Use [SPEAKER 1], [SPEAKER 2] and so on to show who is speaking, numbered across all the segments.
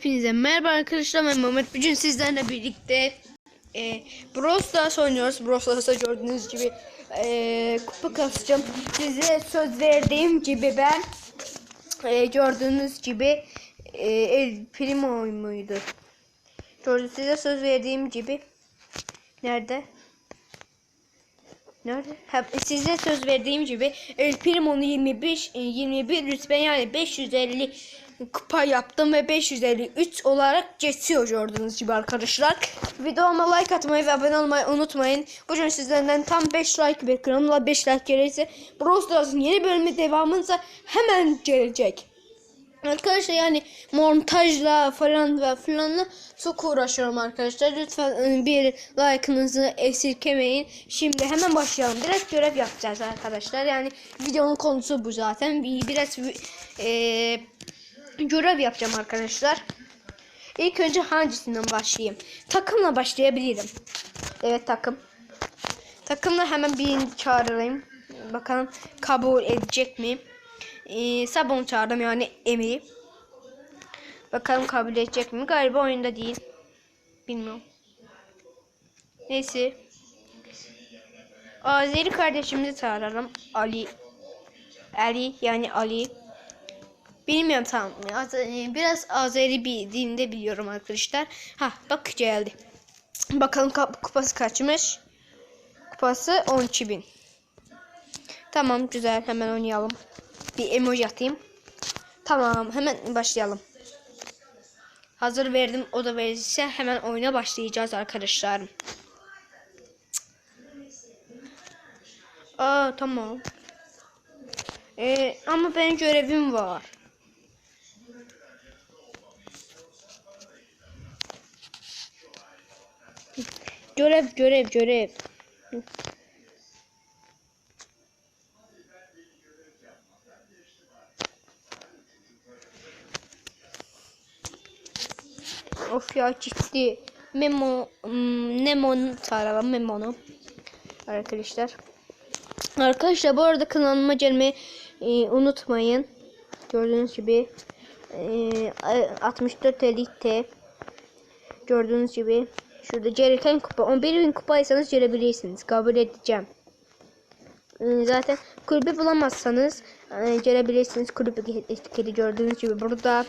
[SPEAKER 1] Hepinize merhaba arkadaşlar ben Mehmet. Bugün sizlerle birlikte e, Brawl Stars oynuyoruz. Brawl Stars'ta gördüğünüz gibi e, kupa kasacağım size söz verdiğim gibi ben e, gördüğünüz gibi e, El Primo muydu? Gördüğünüz size söz verdiğim gibi. Nerede? Nerede? Ha, size söz verdiğim gibi El Primo'nu 25 e, 21 rütbe yani 550 kupa yaptım ve 553 olarak geçiyor gördüğünüz gibi arkadaşlar. Videoma like atmayı ve abone olmayı unutmayın. Bugün sizlerden tam 5 like bekliyorum. 5 like gelirse Brawl Stars'ın yeni bölümü devamınsa hemen gelecek. Arkadaşlar yani montajla falan ve falanla çok uğraşıyorum arkadaşlar. Lütfen e, bir like'ınızı esirgemeyin. Şimdi hemen başlayalım. Biraz görev yapacağız arkadaşlar. Yani videonun konusu bu zaten. Bir, biraz e, görev yapacağım arkadaşlar. İlk önce hangisinden başlayayım? Takımla başlayabilirim. Evet takım. Takımla hemen birini çağırayım. Bakalım kabul edecek mi? Ee, Sabon çağırdım yani Emir'i. Bakalım kabul edecek mi? Galiba oyunda değil. Bilmiyorum. Neyse. Azeri kardeşimizi çağıralım. Ali. Ali yani Ali. Bilmiyorum. Az- e, Biraz Azeri bir dilinde biliyorum arkadaşlar. Ha bak geldi. Bakalım kupası kaçmış. Kupası 12.000. Tamam güzel hemen oynayalım. Bir emoji atayım. Tamam hemen başlayalım. Hazır verdim o da verirse hemen oyuna başlayacağız arkadaşlar. Aa tamam. Ee, ama benim görevim var. Görev görev görev. Of ya ciddi. Memo hmm, Nemo'nu çağıralım Memo'nu. Arkadaşlar. Arkadaşlar bu arada kanalıma gelmeyi e, unutmayın. Gördüğünüz gibi e, 64 elite gördüğünüz gibi şurada gereken kupa 11.000 kupaysanız gelebilirsiniz. Kabul edeceğim. E, zaten kulübü bulamazsanız e, gelebilirsiniz. Kulübü etiketi gördüğünüz gibi burada.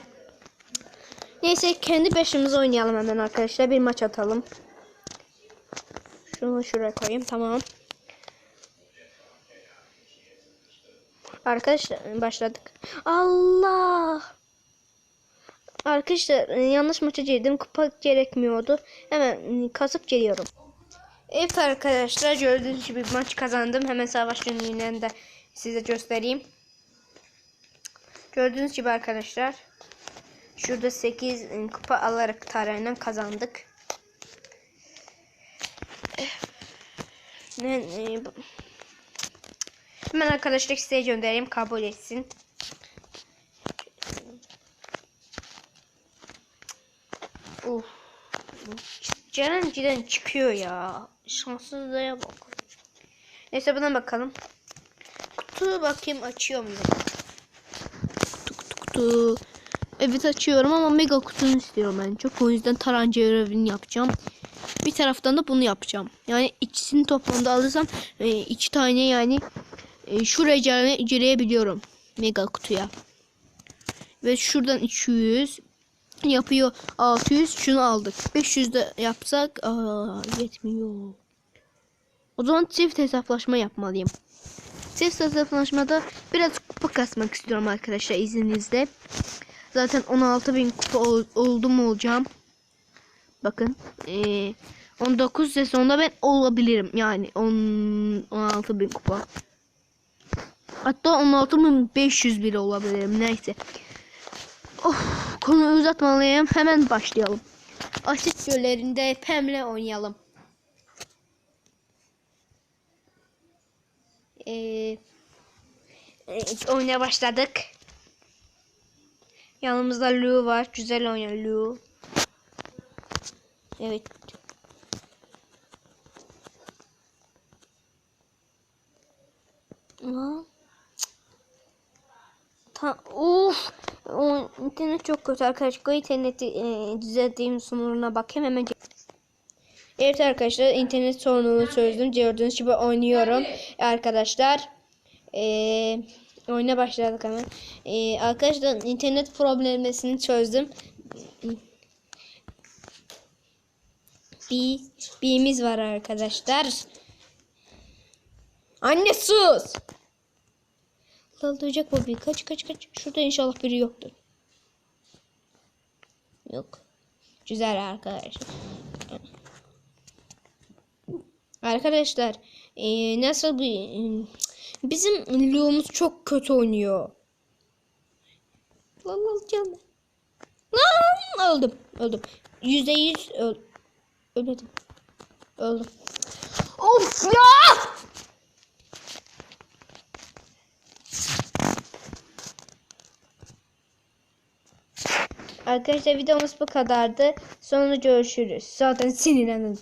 [SPEAKER 1] Neyse kendi başımıza oynayalım hemen arkadaşlar. Bir maç atalım. Şunu şuraya koyayım. Tamam. Arkadaşlar başladık. Allah! Arkadaşlar e, yanlış maça girdim. Kupa gerekmiyordu. Hemen e, kasıp geliyorum. Evet arkadaşlar gördüğünüz gibi maç kazandım. Hemen savaş yönlüğünden de size göstereyim. Gördüğünüz gibi arkadaşlar. Şurada 8 kupa alarak tarihinden kazandık. E, Hemen arkadaşlar size göndereyim kabul etsin. Uf. Ceren cidden çıkıyor ya. Şanssızlığa bak. Neyse buna bakalım. Kutu bakayım açıyor mu? Kutu kutu kutu. Evet açıyorum ama mega kutunu istiyorum ben çok. O yüzden taranca görevini yapacağım. Bir taraftan da bunu yapacağım. Yani ikisini toplamda alırsam e, iki tane yani e, şuraya gire- girebiliyorum. Mega kutuya. Ve şuradan 200 yapıyor 600 şunu aldık. 500 de yapsak aa, yetmiyor. O zaman çift hesaplaşma yapmalıyım. Çift hesaplaşmada biraz kupa kasmak istiyorum arkadaşlar izninizle. Zaten 16.000 kupa ol, oldum olacağım. Bakın. Ee, 19 sezonda ben olabilirim. Yani 10, 16.000 kupa. Hatta 16.500 bile olabilirim. Neyse. Of, konuyu uzatmalıyım. Hemen başlayalım. Asit göllerinde Pem'le oynayalım. Ee, oynaya başladık. Yanımızda Lu var. Güzel oynuyor Lu. Evet. Aa. Ta Uf. O internet çok kötü arkadaşlar. İnterneti e, düzelttiğim sunumuna bakayım hemen. Evet arkadaşlar internet sorununu çözdüm. Gördüğünüz gibi oynuyorum. Arkadaşlar e, oyuna başladık hemen. E, arkadaşlar internet problemini çözdüm. Bir birimiz var arkadaşlar. Anne sus. Lal duyacak bu bir. Kaç kaç kaç. Şurada inşallah biri yoktur. Yok. Güzel arkadaşlar. Arkadaşlar eee, nasıl bir bizim Lu'muz çok kötü oynuyor. Lan alacağım. Lan öldüm. Öldüm. Yüzde yüz öl ölmedim. Öldüm. Of ya! Arkadaşlar videomuz bu kadardı. Sonra görüşürüz. Zaten sinirlendim.